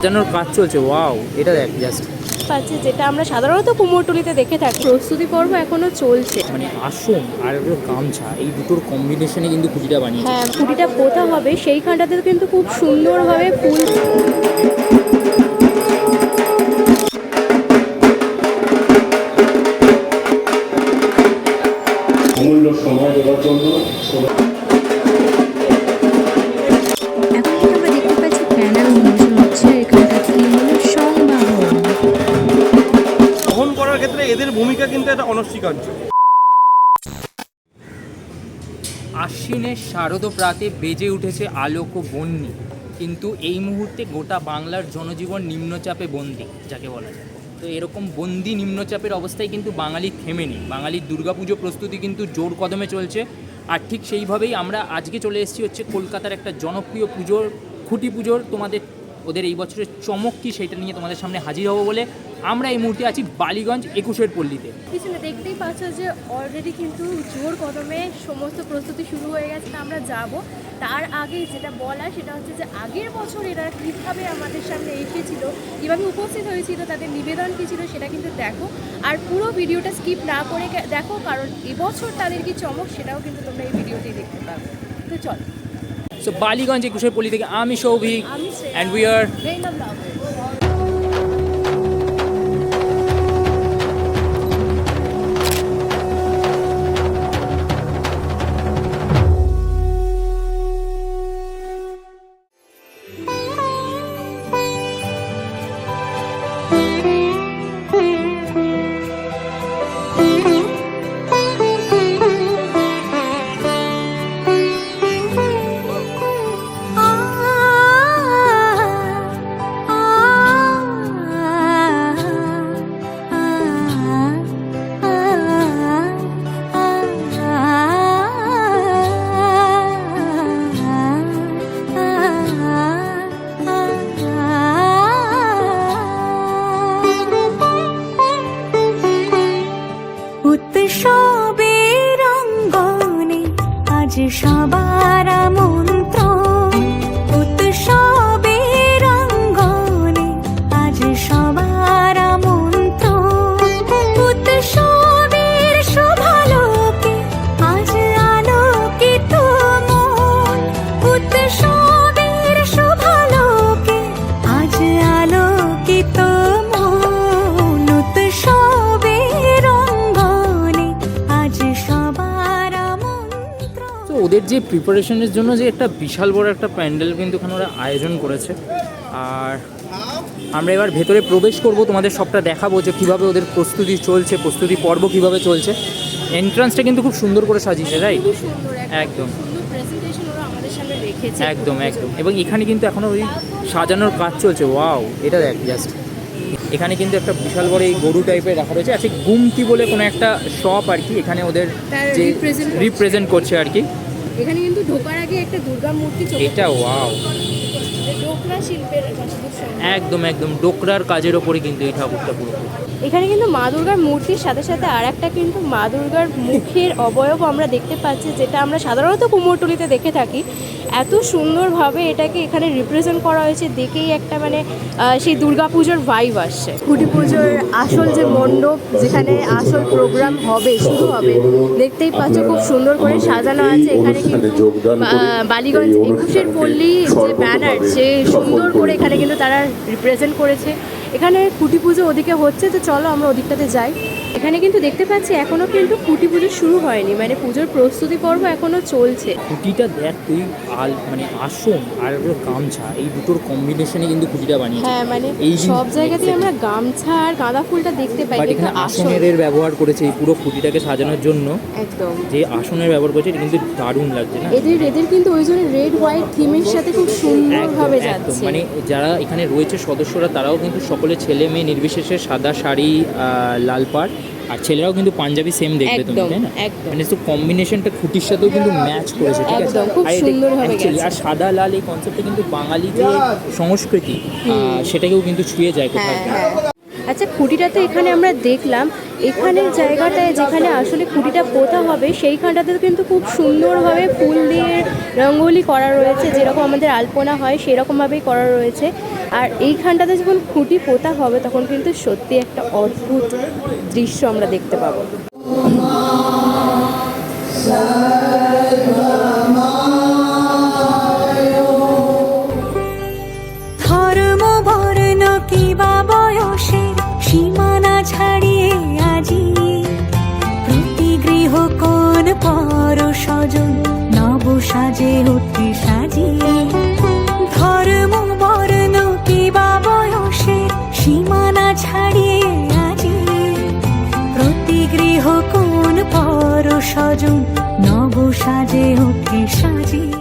সাজানোর কাজ চলছে ওয়াও এটা দেখ জাস্ট পাচ্ছে যেটা আমরা সাধারণত কুমোরটুলিতে দেখে থাকি। প্রস্তুতি পর্ব এখনও চলছে। মানে আসন আর একটা গামছা এই দুটোর কম্বিনেশনে কিন্তু খুঁটিটা বানিয়েছে। হ্যাঁ খুঁটিটা কোথা হবে সেইখানটাতে কিন্তু খুব সুন্দরভাবে ফুল ভূমিকা কিন্তু এটা অনস্বীকার্য। আশ্বিনের শারদ প্রাতে বেজে উঠেছে আলোক ও বন্যি, কিন্তু এই মুহূর্তে গোটা বাংলার জনজীবন নিম্নচাপে বন্দি, যাকে বলা যায়। তো এরকম বন্দি নিম্নচাপের অবস্থায় কিন্তু বাঙালি থেমে নেই। বাঙালির দুর্গাপুজো প্রস্তুতি কিন্তু জোর কদমে চলছে, আর ঠিক সেইভাবেই আমরা আজকে চলে এসেছি হচ্ছে কলকাতার একটা জনপ্রিয় পুজোর, খুঁটি পুজোর। তোমাদের, ওদের এই বছরের চমক কী সেটা নিয়ে তোমাদের সামনে হাজির হব বলে আমরা এই মুহূর্তে আছি বালিগঞ্জ একুশের পল্লীতে। পিছনে দেখতেই পাচ্ছ যে অলরেডি কিন্তু জোর কদমে সমস্ত প্রস্তুতি শুরু হয়ে গেছে আমরা যাব। তার আগে যেটা বলা সেটা হচ্ছে যে আগের বছর এরা কীভাবে আমাদের সামনে এসেছিল কীভাবে উপস্থিত হয়েছিল তাদের নিবেদন কী ছিল সেটা কিন্তু দেখো। আর পুরো ভিডিওটা স্কিপ না করে দেখো কারণ এবছর তাদের কি চমক সেটাও কিন্তু তোমরা এই ভিডিওতেই দেখতে পাবে। তো চল। সো বালিগঞ্জ একুশের পল্লী থেকে আমি সৌভিক অ্যান্ড উই আর প্রিপারেশনের জন্য যে একটা বিশাল বড় একটা প্যান্ডেল কিন্তু ওখানে ওরা আয়োজন করেছে। আর আমরা এবার ভেতরে প্রবেশ করব তোমাদের সবটা দেখাবো যে কীভাবে ওদের প্রস্তুতি চলছে প্রস্তুতি পর্ব কীভাবে চলছে। এন্ট্রান্সটা কিন্তু খুব সুন্দর করে সাজিয়েছে রাইট একদম। একদম একদম। এবং এখানে কিন্তু এখনও ওই সাজানোর কাজ চলছে। ওয়াও এটা দেখ জাস্ট এখানে কিন্তু একটা বিশাল বড় এই গরু টাইপের রাখা রয়েছে। আচ্ছা গুমটি বলে কোনো একটা শপ আর কি এখানে ওদের যে রিপ্রেজেন্ট করছে আর কি। এখানে কিন্তু ঢোকার আগে একটা দুর্গা মূর্তি ছিল এটা ওয়াও ডোকরা শিল্পের। একদম একদম। ডোকরার কাজের ওপরে কিন্তু এই ঠাকুরটা পুরো এখানে কিন্তু মা দুর্গার মূর্তির সাথে সাথে আর একটা কিন্তু মা দুর্গার মুখের অবয়ব আমরা দেখতে পাচ্ছি যেটা আমরা সাধারণত কুমোরটুলিতে দেখে থাকি। এত সুন্দরভাবে এটাকে এখানে রিপ্রেজেন্ট করা হয়েছে দেখেই একটা মানে সেই দুর্গাপুজোর ভাইব আসছে। কুটি পুজোর আসল যে মণ্ডপ যেখানে আসল প্রোগ্রাম হবে শুরু হবে দেখতেই পাচ্ছ খুব সুন্দর করে সাজানো আছে। এখানে কিন্তু আহ, বালিগঞ্জ একুশের পল্লী যে ব্যানার সে সুন্দর করে এখানে কিন্তু তারা রিপ্রেজেন্ট করেছে। এখানে কুটি পুজো ওদিকে হচ্ছে তো চলো আমরা ওদিকটাতে যাই। এখানে কিন্তু দেখতে পাচ্ছি এখনও কিন্তু কুটি পুজো শুরু হয়নি। মানে পুজোর প্রস্তুতি পর্ব এখনও চলছে। খুঁটিটা দেখ তুই আল মানে আসন আর গামছা এই দুটোর কম্বিনেশনে কিন্তু কুটিটা বানিয়েছে। হ্যাঁ মানে এই সব জায়গাতেই আমরা গামছা আর গাঁদা ফুলটা দেখতে পাই এখানে আসনের ব্যবহার করেছে এই পুরো খুঁটিটাকে সাজানোর জন্য। একদম। যে আসনের ব্যবহার করেছে এটা কিন্তু দারুণ লাগছে না? এদের এদের কিন্তু ওই জন্য রেড হোয়াইট থিমের সাথে খুব সুন্দরভাবে। যাচ্ছে। মানে যারা এখানে রয়েছে সদস্যরা তারাও কিন্তু সকলে ছেলে মেয়ে নির্বিশেষে সাদা শাড়ি লাল পাড়। আর ছেলেরাও কিন্তু পাঞ্জাবি সেম দেখবে তুমি তাই না? মানে তো কম্বিনেশনটা খুঁটির সাথেও কিন্তু ম্যাচ করেছে ঠিক আছে? একদম, খুব সুন্দর গেছে। আর সাদা লাল এই কনসেপ্টটা কিন্তু বাঙালি যে সংস্কৃতি সেটাকেও কিন্তু ছুঁয়ে যায় কোথাও। হ্যাঁ হ্যাঁ। আচ্ছা খুঁটিটা তো এখানে আমরা দেখলাম। এখানের জায়গাটায় যেখানে আসলে খুঁটিটা পোতা হবে সেইখানটাতে কিন্তু খুব সুন্দরভাবে ফুল দিয়ে রঙ্গোলি করা রয়েছে। যেরকম আমাদের আলপনা হয় সেরকমভাবেই করা রয়েছে। আর এইখানটাতে যখন খুঁটি পোতা হবে, তখন কিন্তু সত্যি একটা অদ্ভুত দৃশ্য আমরা দেখতে পাবো। ধর্ম বর্ণ কিবা বয়সের সীমানা ছাড়িয়ে আজি। পর স্বজন নব সাজে স্বজন নব সাজে উঠে সাজিয়ে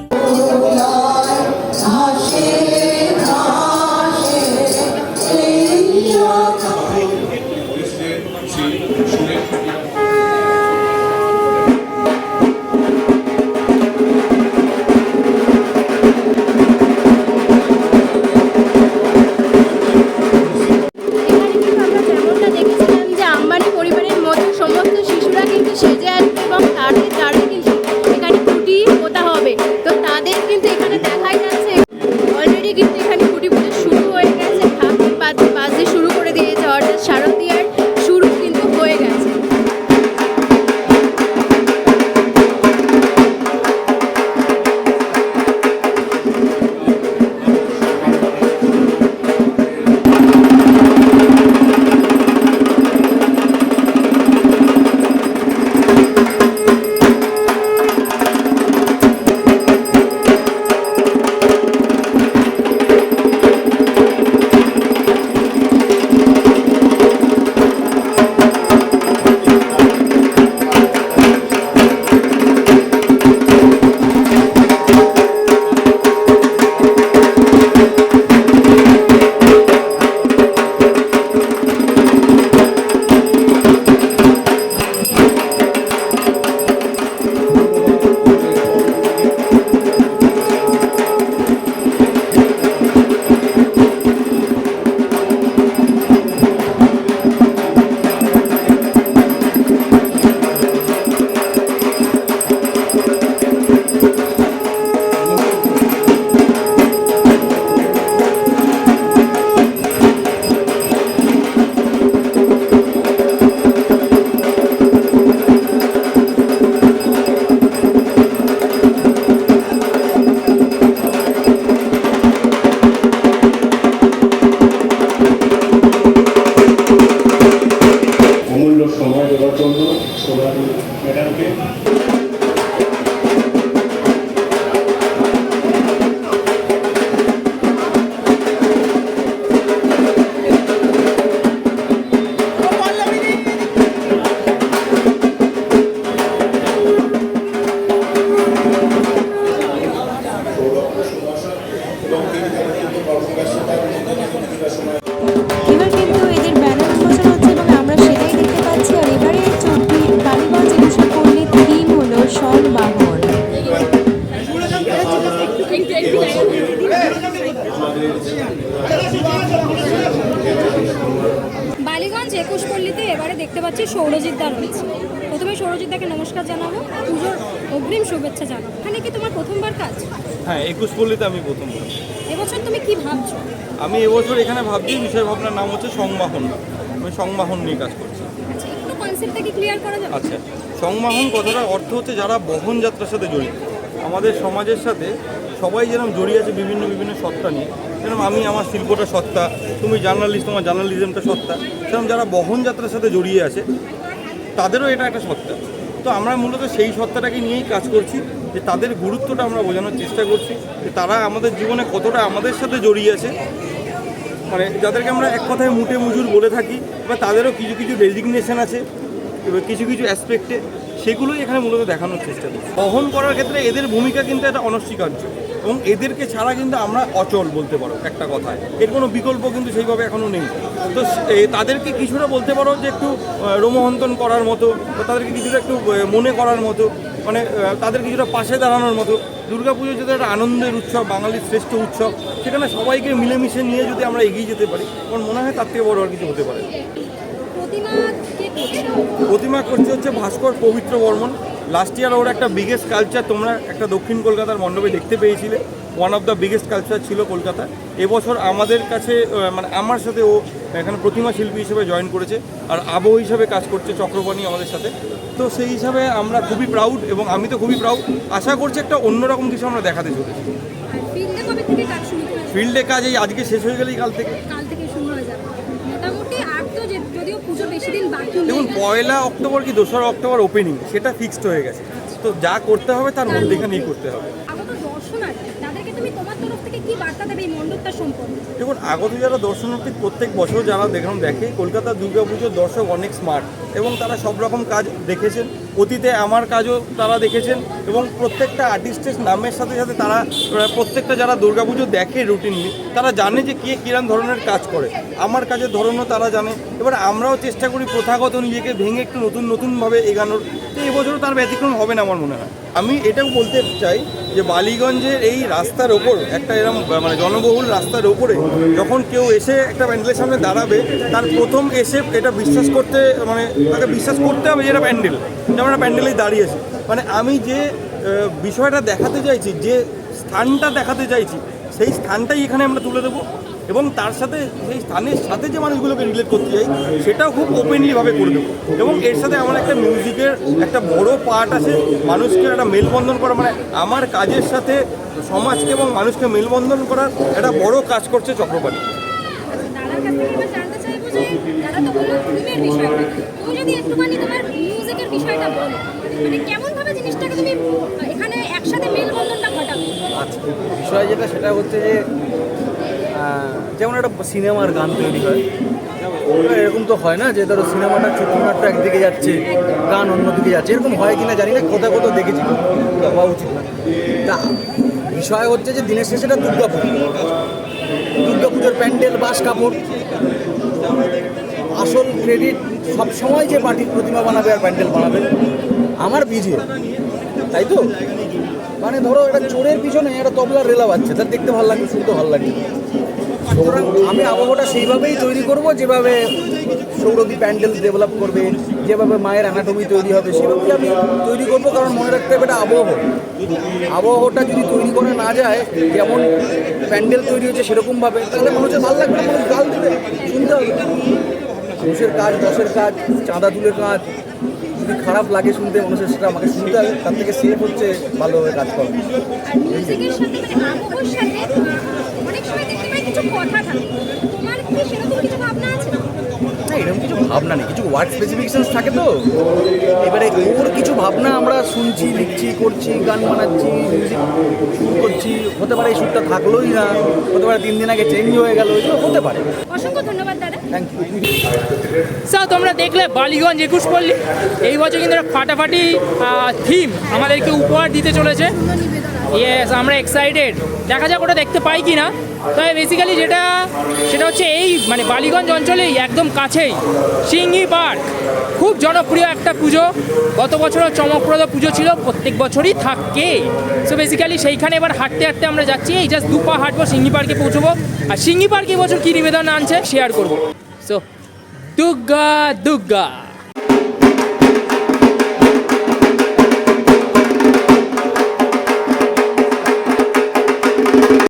পাচ্ছি সৌরজিৎ দা রয়েছে। প্রথমে সৌরজিৎ দাকে নমস্কার জানাব পুজোর অগ্রিম শুভেচ্ছা জানাব। এখানে কি তোমার প্রথমবার কাজ? হ্যাঁ একুশ পল্লীতে আমি প্রথমবার। এবছর তুমি কি ভাবছ? আমি এবছর এখানে ভাবছি বিষয় ভাবনার নাম হচ্ছে সংবাহন আমি সংবাহন নিয়ে কাজ করছি। আচ্ছা একটু কনসেপ্টটা কি ক্লিয়ার করা যাবে? আচ্ছা সংবাহন কথাটার অর্থ হচ্ছে যারা বহন যাত্রার সাথে জড়িত। আমাদের সমাজের সাথে সবাই যেরকম জড়িয়ে আছে বিভিন্ন বিভিন্ন সত্তা নিয়ে যেরকম আমি আমার শিল্পটা সত্তা, তুমি জার্নালিস্ট তোমার জার্নালিজমটা সত্তা। সেরকম যারা বহন যাত্রার সাথে জড়িয়ে আছে, তাদেরও এটা একটা সত্তা। তো আমরা মূলত সেই সত্তাটাকে নিয়েই কাজ করছি, যে তাদের গুরুত্বটা আমরা বোঝানোর চেষ্টা করছি, যে তারা আমাদের জীবনে কতটা আমাদের সাথে জড়িয়ে আছে। মানে যাদেরকে আমরা এক কথায় মুটে মুজুর বলে থাকি, বা তাদেরও কিছু কিছু ডেজিগনেশন আছে, এবার কিছু কিছু অ্যাসপেক্টে সেগুলোই এখানে মূলত দেখানোর চেষ্টা করছি। বহন করার ক্ষেত্রে এদের ভূমিকা কিন্তু একটা অনস্বীকার্য। এবং এদেরকে ছাড়া কিন্তু আমরা অচল বলতে পারো, একটা কথায়। এর কোনো বিকল্প কিন্তু সেইভাবে এখনও নেই। তো তাদেরকে কিছুটা বলতে পারো যে একটু রোমহন্তন করার মতো, বা তাদেরকে কিছুটা একটু মনে করার মতো মানে তাদের কিছুটা পাশে দাঁড়ানোর মতো। দুর্গাপুজো যদি একটা আনন্দের উৎসব, বাঙালির শ্রেষ্ঠ উৎসব, সেখানে সবাইকে মিলেমিশে নিয়ে যদি আমরা এগিয়ে যেতে পারি, আমার মনে হয় তার থেকে বড় আর কিছু হতে পারে। প্রতিমা করছে হচ্ছে ভাস্কর পবিত্র বর্মন। লাস্ট ইয়ার ওর একটা বিগেস্ট কালচার তোমরা একটা দক্ষিণ কলকাতার মণ্ডপে দেখতে পেয়েছিলে। One of the biggest culture ছিল কলকাতায় এবছর আমাদের কাছে মানে আমার সাথে ও এখানে প্রতিমা শিল্পী হিসেবে জয়েন করেছে আর আবহ হিসাবে কাজ করছে চক্রপাণী আমাদের সাথে। তো সেই হিসাবে আমরা খুবই প্রাউড এবং আমি তো খুবই প্রাউড আশা করছি একটা অন্যরকম কিছু আমরা দেখাতে চলেছি। ফিল্ডে কাজ এই আজকে শেষ হয়ে গেলেই কাল থেকে কাল থেকে শুরু হয়ে যাবে মোটামুটি আর তো যে- যদিও পুজো বেশি দিন বাকি নেই দেখুন পয়লা অক্টোবর কি দোসরা অক্টোবর ওপেনিং সেটা ফিক্সড হয়ে গেছে। তো যা করতে হবে তার মধ্যে এখানেই করতে হবে। দেখুন আগত যারা দর্শনার্থী প্রত্যেক বছর যারা দেখলাম দেখে কলকাতা দুর্গাপুজোর দর্শক অনেক স্মার্ট এবং তারা সব রকম কাজ দেখেছেন। অতীতে আমার কাজও তারা দেখেছেন এবং প্রত্যেকটা আর্টিস্টের নামের সাথে সাথে তারা প্রত্যেকটা যারা দুর্গাপুজো দেখে রুটিনলি তারা জানে যে কে কিরম ধরনের কাজ করে। আমার কাজের ধরনও তারা জানে। এবার আমরাও চেষ্টা করি প্রথাগত নিজেকে ভেঙে একটু নতুন, নতুনভাবে এগানোর। তো এবছরও তার ব্যতিক্রম হবে না আমার মনে হয়। আমি এটাও বলতে চাই যে বালিগঞ্জের এই রাস্তার ওপর একটা এরকম মানে জনবহুল রাস্তার ওপরে যখন কেউ এসে একটা প্যান্ডেলের সামনে দাঁড়াবে, তার প্রথম এসে এটা বিশ্বাস করতে মানে তাকে বিশ্বাস করতে হবে যে এটা প্যান্ডেল। যেমন একটা প্যান্ডেলেই দাঁড়িয়েছে মানে আমি যে বিষয়টা দেখাতে চাইছি, যে স্থানটা দেখাতে চাইছি, সেই স্থানটাই এখানে আমরা তুলে দেবো এবং তার সাথে, সেই স্থানের সাথে যে মানুষগুলোকে রিলেট করতে চাই, সেটাও খুব ওপেনলিভাবে করে দেবো। এবং এর সাথে আমার একটা মিউজিকের একটা বড় পার্ট আছে, মানুষকে একটা মেলবন্ধন করা মানে আমার কাজের সাথে সমাজকে এবং মানুষকে মেলবন্ধন করার একটা বড় কাজ করছে চক্রপাণী বিষয়টা। তুমি যদি একটুখানি তোমার বিষয়টা বলো। মানে কেমন ভাবে জিনিসটাকে তুমি, এখানে একসাথে মেলবন্ধনটা ঘটাবে? আচ্ছা বিষয় যেটা, সেটা হচ্ছে যে যেমন একটা সিনেমার গান তৈরি হয়। এরকম তো হয় না যে, ধরো সিনেমাটা চিত্রনাট্য একদিকে যাচ্ছে, গান অন্যদিকে যাচ্ছে। এরকম হয় কিনা জানি না, কোথাও কোথাও দেখেছি হওয়া উচিত না। তা, বিষয় হচ্ছে যে, দিনের শেষে এটা দুর্গা পুজো দুর্গা পুজোর প্যান্ডেল বাস কাপড়। আসল ক্রেডিট সবসময় যে পার্টির প্রতিমা বানাবে আর প্যান্ডেল বানাবে, আমার বিজে। তাই তো? মানে ধরো একটা চোরের পিছনে একটা তবলার রেলা বাজছে, তার দেখতে ভালো লাগবে শুনতে ভালো লাগবে সুতরাং আমি আবহাওয়াটা সেইভাবেই তৈরি করব, যেভাবে সৌরভী প্যান্ডেল ডেভেলপ করবে, যেভাবে মায়ের অ্যানাটমি তৈরি হবে, সেভাবেই আমি তৈরি করব, কারণ মনে রাখতে হবে এটা আবহাওয়া আবহাওয়াটা যদি তৈরি করা না যায়, যেমন প্যান্ডেল তৈরি হচ্ছে সেরকমভাবে, তাহলে মানুষের ভালো লাগবে গাল দেবে, শুনতে হবে। মানুষের কাজ দশের কাজ, চাঁদা তুলের কাজ। যদি খারাপ লাগে শুনতে, মানুষের সেটা আমাকে শুনতে হবে। তার থেকে সেফ হচ্ছে, ভালোভাবে কাজ করা। মানে অনেক সময় দেখতে পাই কিছু কথা থাকে। তোমার কি সেরকম কিছু ভাবনা আছে? এরকম কিছু ভাবনা নেই। কিছু ওয়ার্ড স্পেসিফিকেশনস থাকে তো? এবারে ওর কিছু ভাবনা আমরা শুনছি লিখছি করছি গান বানাচ্ছি মিউজিক শুট করছি হতে পারে এই শ্যুটটা থাকলোই না হতে পারে তিন দিন আগে চেঞ্জ হয়ে গেল এগুলো হতে পারে। অসংখ্য ধন্যবাদ দাদা। থ্যাংক ইউ স্যার তোমরা দেখলে বালিগঞ্জ একুশ পল্লী। এই বছর কিন্তু ফাটাফাটি থিম আমাদেরকে উপহার দিতে চলেছে। ইয়েস আমরা এক্সাইটেড দেখা যাক ওটা দেখতে পাই কি না তবে বেসিক্যালি যেটা, সেটা হচ্ছে এই মানে বালিগঞ্জ অঞ্চলেই একদম কাছেই সিঙ্গি পার্ক। খুব জনপ্রিয় একটা পুজো। গত বছরও চমকপ্রদ পুজো ছিল, প্রত্যেক বছরই থাকে। সো বেসিক্যালি সেইখানে এবার হাঁটতে হাঁটতে আমরা যাচ্ছি, এই জাস্ট দুপা হাঁটবো, সিঙ্গি পার্কে পৌঁছবো। আর সিঙ্গি পার্কে এবছর কী নিবেদন আনছে শেয়ার করব। সো দুর্গা দুর্গা